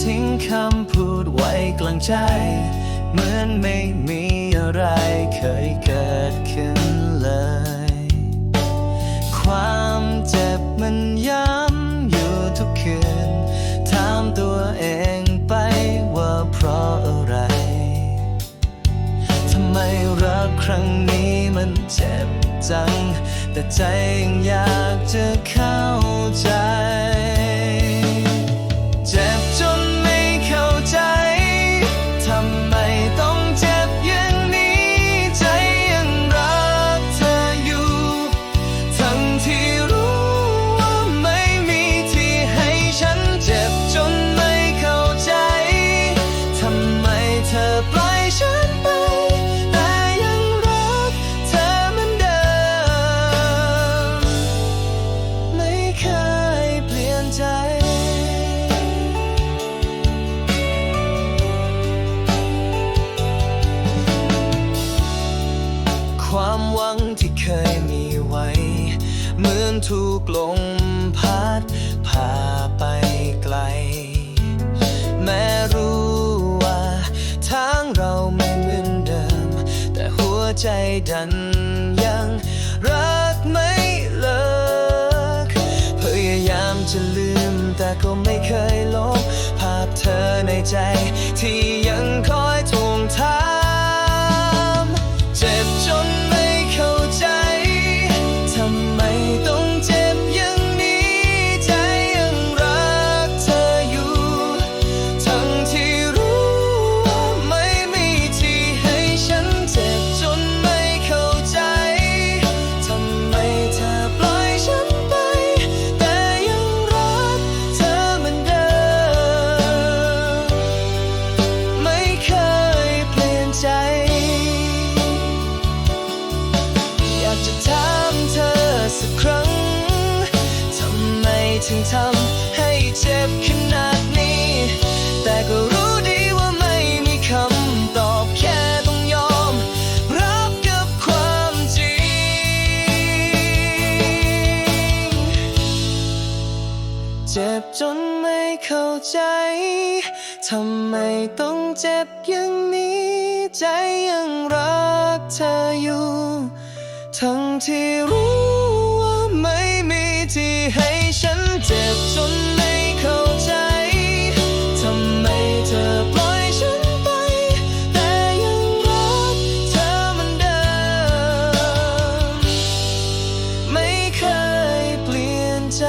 ทิ้งคำพูดไว้กลางใจ เหมือนไม่มีอะไรเคยเกิดขึ้นเลย ความเจ็บมันย้ำอยู่ทุกคืน ถามตัวเองไปว่าเพราะอะไร ทำไมรักครั้งนี้มันเจ็บจัง แต่ใจยังอยากจะเข้าใจ อนถูกลมพัดพาไปไกล แม้รู้ว่าทางเราไม่เหมือนเดิม แต่หัวใจดันยังรักไม่เลิกพยายามจะลืมแต่ก็ไม่เคยลบภาพเธอในใจ ถึงทำให้เจ็บขนาดนี้ แต่ก็รู้ดีว่าไม่มีคำตอบแค่ต้องยอม รับกับความจริง เจ็บจนไม่เข้าใจ ทำไมต้องเจ็บอย่างนี้ ใจยังรักเธออยู่ ทั้งที่รู้ ที่ให้ฉันเจ็บจนไม่เข้าใจ ทำไมเธอปล่อยฉันไป แต่ยังรักเธอเหมือนเดิม ไม่เคยเปลี่ยนใจ